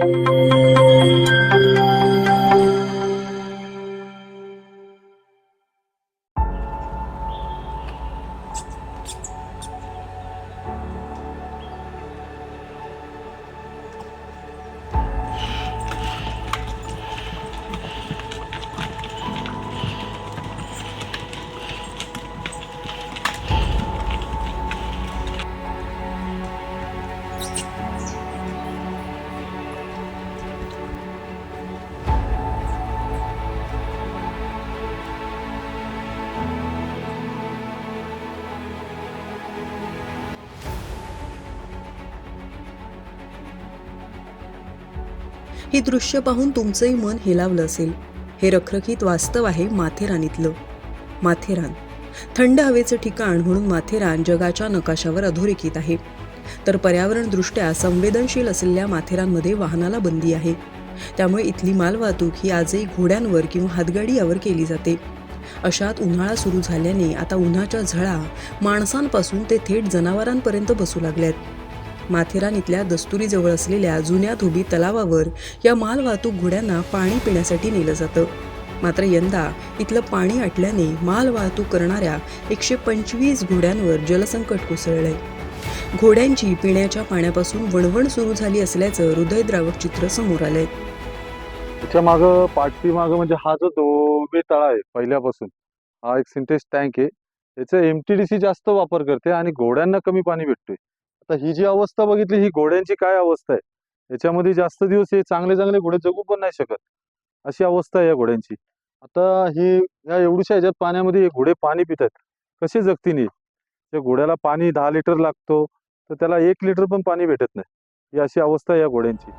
Música ही दृश्य पाहून तुमचंही मन हेलावलं असेल. हे रखरखीत वास्तव आहे माथेरानीतलं. माथेरान. थंड हवेचं ठिकाण म्हणून माथेरान जगाच्या नकाशावर अधोरेखित आहे. तर पर्यावरणदृष्ट्या संवेदनशील असलेल्या माथेरानमध्ये वाहनाला बंदी आहे. त्यामुळे इथली मालवाहतूक ही आजही घोड्यांवर किंवा हातगाडी यावर केली जाते. अशात उन्हाळा सुरू झाल्याने आता उन्हाच्या झळा माणसांपासून ते थेट जनावरांपर्यंत बसू लागल्यात. माथेरान इथल्या दस्तुरीजवळ असलेल्या जुन्या धोबी तलावावर या मालवाहतूक घोड्यांना पाणी पिण्यासाठी नेलं जातं. मात्र यंदा इथलं पाणी आटल्याने मालवाहतूक करणाऱ्या एकशे पंचवीस घोड्यांवर जलसंकट कोसळलंय. घोड्यांची पिण्याच्या पाण्यापासून वणवण सुरू झाली असल्याचं हृदयद्रावक चित्र समोर आलंय. त्याच्या मागं पाठीमागं म्हणजे हा जो धोबे तळा आहे पहिल्यापासून हा एक सिंटेक्स टँक आहे. याचा एमटीडीसी जास्त वापर करते आणि घोड्यांना कमी पाणी भेटतोय. आता ही जी अवस्था बघितली ही घोड्यांची काय अवस्था आहे? याच्यामध्ये जास्त दिवस हे चांगले चांगले घोडे जगू पण नाही शकत. अशी अवस्था आहे या घोड्यांची. आता ही या एवढ्याशा ह्याच्यात पाण्यामध्ये हे घोडे पाणी पितात कसे जगतील हे? त्या घोड्याला पाणी दहा लिटर लागतो तर त्याला एक लिटर पण पाणी भेटत नाही. ही अशी अवस्था आहे या घोड्यांची.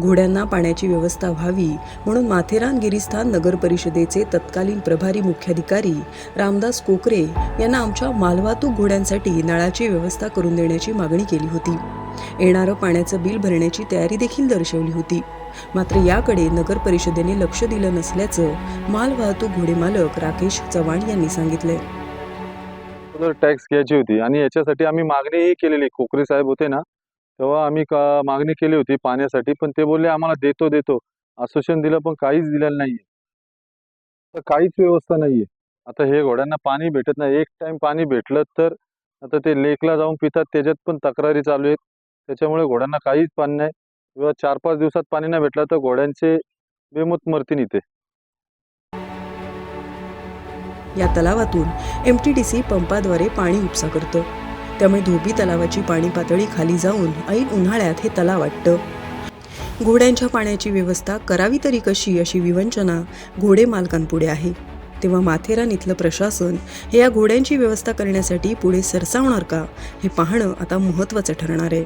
घोड्यांना पाण्याची व्यवस्था व्हावी म्हणून माथेरान गिरीस्थान नगर परिषदेचे तत्कालीन प्रभारी मुख्याधिकारी रामदास कोकरे यांना आमच्या मालवाहतूक घोड्यांसाठी नळाची व्यवस्था करून देण्याची मागणी केली होती. येणारं पाण्याचं बिल भरण्याची तयारी देखील दर्शवली होती. मात्र याकडे नगर परिषदेने लक्ष दिलं नसल्याचं मालवाहतूक घोडे मालक राकेश चव्हाण यांनी सांगितलंय. टॅक्स घ्यायची होती आणि याच्यासाठी आम्ही मागणीही केलेली. कोकरे साहेब होते ना तेव्हा आम्ही मागणी केली होती पाण्यासाठी पण ते बोलले आम्हाला देतो देतो. आश्वासन दिलं पण काहीच दिलेलं नाहीये. तर काहीच व्यवस्था नाहीये. आता हे घोड्यांना पाणी भेटत नाही. एक टाइम पाणी भेटलं तर आता ते लेकला जाऊन पितात. त्याच्यात पण तक्रारी चालू आहेत. त्याच्यामुळे घोड्यांना काहीच पाणी नाही. किंवा चार पाच दिवसात पाणी नाही भेटलं तर घोड्यांचे बेमत मरतील इथे. या तलावातून एम टी डी सी पंपाद्वारे पाणी उपसा करतं. त्यामुळे धोबी तलावाची पाणी पातळी खाली जाऊन ऐन उन्हाळ्यात हे तलाव वाटतं. घोड्यांच्या पाण्याची व्यवस्था करावी तरी कशी अशी विवंचना घोडे मालकांपुढे आहे. तेव्हा माथेरान इथलं प्रशासन हे या घोड्यांची व्यवस्था करण्यासाठी पुढे सरसावणार का हे पाहणं आता महत्त्वाचं ठरणार आहे.